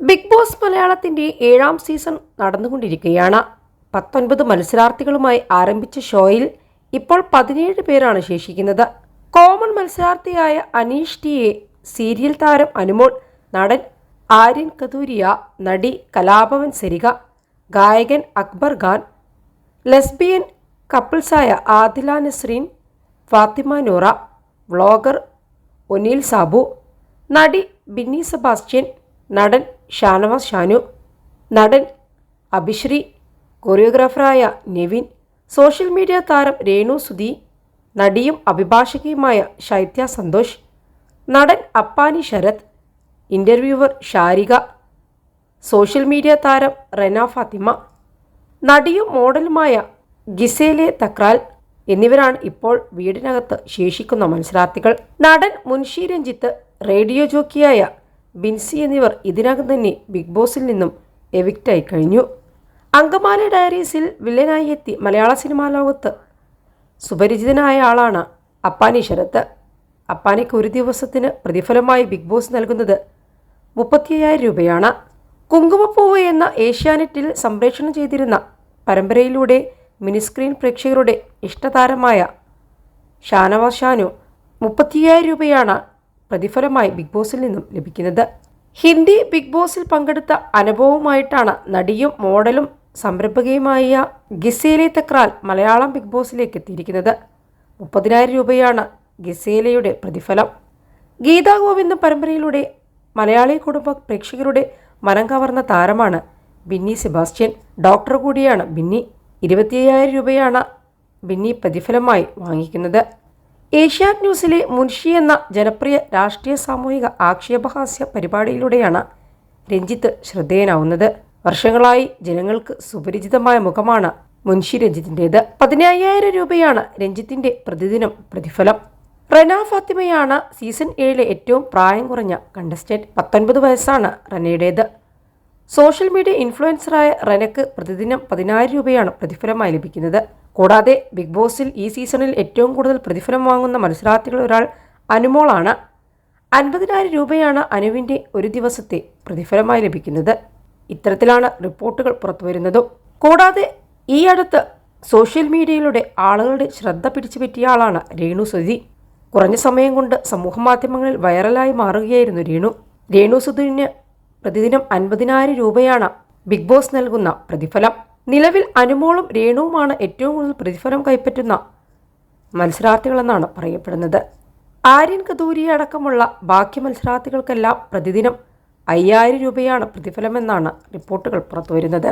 Big boss മലയാളത്തിന്റെ ഏഴാം season നടന്നുകൊണ്ടിരിക്കുകയാണ്. പത്തൊൻപത് മത്സരാർത്ഥികളുമായി ആരംഭിച്ച ഷോയിൽ ഇപ്പോൾ പതിനേഴ് പേരാണ് ശേഷിക്കുന്നത്. കോമൺ മത്സരാർത്ഥിയായ അനീഷ് ടിയെ സീരിയൽ താരം അനുമോൾ നടൻ ആര്യൻ കതൂരിയ നടി കലാഭവൻ സരിക ഗായകൻ അക്ബർ ഖാൻ ലെസ്ബിയൻ കപ്പിൾസായ ആദില നസ്രീൻ ഫാത്തിമ നൂറ വ്ളോഗർ ഒനീൽ സാബു നടി ബിന്നി സെബാസ്റ്റ്യൻ നടൻ ഷാനവാസ് ഷാനു നടൻ അഭിശ്രീ കൊറിയോഗ്രാഫറായ നെവിൻ സോഷ്യൽ മീഡിയ താരം രേണു സുധി നടിയും അഭിഭാഷകയുമായ ശൈത്യ സന്തോഷ് നടൻ Appani Sarath interviewer Sharika social media താരം റെന ഫാത്തിമ നടിയും മോഡലുമായ ഗിസേലെ തക്രാൽ എന്നിവരാണ് ഇപ്പോൾ വീടിനകത്ത് ശേഷിക്കുന്ന മത്സരാർത്ഥികൾ. നടൻ മുൻഷി രഞ്ജിത്ത് റേഡിയോ ജോക്കിയായ ബിൻസി എന്നിവർ ഇതിനകം തന്നെ ബിഗ് ബോസിൽ നിന്നും എവിക്റ്റായി കഴിഞ്ഞു. അങ്കമാലി ഡയറീസിൽ വില്ലനായി എത്തി മലയാള സിനിമാ ലോകത്ത് സുപരിചിതനായ ആളാണ് അപ്പാനി ശരത്ത് അപ്പാനിക്ക് ഒരു ദിവസത്തിന് പ്രതിഫലമായി ബിഗ് ബോസ് നൽകുന്നത് മുപ്പത്തിയ്യായിരം രൂപയാണ്. കുങ്കുമപ്പൂവ് എന്ന ഏഷ്യാനെറ്റിൽ സംപ്രേഷണം ചെയ്തിരുന്ന പരമ്പരയിലൂടെ മിനിസ്ക്രീൻ പ്രേക്ഷകരുടെ ഇഷ്ടതാരമായ ഷാനവാസ് ഷാനു മുപ്പത്തിയ്യായിരം രൂപയാണ് പ്രതിഫലമായി ബിഗ് ബോസിൽ നിന്നും ലഭിക്കുന്നത്. ഹിന്ദി ബിഗ് ബോസിൽ പങ്കെടുത്ത അനുഭവവുമായിട്ടാണ് നടിയും മോഡലും സംരംഭകയുമായ ഗിസേലെ തക്രാൽ മലയാളം ബിഗ് ബോസിലേക്ക് എത്തിയിരിക്കുന്നത്. മുപ്പതിനായിരം രൂപയാണ് ഗിസേലയുടെ പ്രതിഫലം. ഗീതാ ഗോവിന്ദ പരമ്പരയിലൂടെ മലയാളി കുടുംബ പ്രേക്ഷകരുടെ മനം കവർന്ന താരമാണ് ബിന്നി സെബാസ്റ്റ്യൻ. ഡോക്ടർ കൂടിയാണ് ബിന്നി. ഇരുപത്തിയ്യായിരം രൂപയാണ് ബിന്നി പ്രതിഫലമായി വാങ്ങിക്കുന്നത്. ഏഷ്യാനെറ്റ് ന്യൂസിലെ മുൻഷി എന്ന ജനപ്രിയ രാഷ്ട്രീയ സാമൂഹിക ആക്ഷേപഹാസ്യ പരിപാടിയിലൂടെയാണ് രഞ്ജിത്ത് ശ്രദ്ധേയനാവുന്നത്. വർഷങ്ങളായി ജനങ്ങൾക്ക് സുപരിചിതമായ മുഖമാണ് മുൻഷി രഞ്ജിത്തിന്റേത്. പതിനയ്യായിരം രൂപയാണ് രഞ്ജിത്തിന്റെ പ്രതിദിനം പ്രതിഫലം. റന ഫാത്തിമയാണ് സീസൺ ഏഴിലെ ഏറ്റവും പ്രായം കുറഞ്ഞ കണ്ടസ്റ്റന്റ് പത്തൊൻപത് വയസ്സാണ് റെനയുടേത്. സോഷ്യൽ മീഡിയ ഇൻഫ്ലുവൻസറായ റെനക്ക് പ്രതിദിനം പതിനായിരം രൂപയാണ് പ്രതിഫലമായി ലഭിക്കുന്നത്. കൂടാതെ ബിഗ് ബോസിൽ ഈ സീസണിൽ ഏറ്റവും കൂടുതൽ പ്രതിഫലം വാങ്ങുന്ന മത്സരാർത്ഥികളിൽ ഒരാൾ അനുമോളാണ്. അൻപതിനായിരം രൂപയാണ് അനുവിന്റെ ഒരു ദിവസത്തെ പ്രതിഫലമായി ലഭിക്കുന്നത്. ഇത്തരത്തിലാണ് റിപ്പോർട്ടുകൾ പുറത്തുവരുന്നതും. കൂടാതെ ഈ അടുത്ത് സോഷ്യൽ മീഡിയയിലൂടെ ആളുകളുടെ ശ്രദ്ധ പിടിച്ചു പറ്റിയ ആളാണ് രേണു സുധി. കുറഞ്ഞ സമയം കൊണ്ട് സമൂഹമാധ്യമങ്ങളിൽ വൈറലായി മാറുകയായിരുന്നു രേണു. രേണു സുധീന് പ്രതിദിനം അൻപതിനായിരം രൂപയാണ് ബിഗ് ബോസ് നൽകുന്ന പ്രതിഫലം. നിലവിൽ അനുമോളും രേണുവുമാണ് ഏറ്റവും കൂടുതൽ പ്രതിഫലം കൈപ്പറ്റുന്ന മത്സരാർത്ഥികളെന്നാണ് പറയപ്പെടുന്നത്. ആര്യൻ കദൂരി അടക്കമുള്ള ബാക്കി മത്സരാർത്ഥികൾക്കെല്ലാം പ്രതിദിനം അയ്യായിരം രൂപയാണ് പ്രതിഫലമെന്നാണ് റിപ്പോർട്ടുകൾ പുറത്തുവരുന്നത്.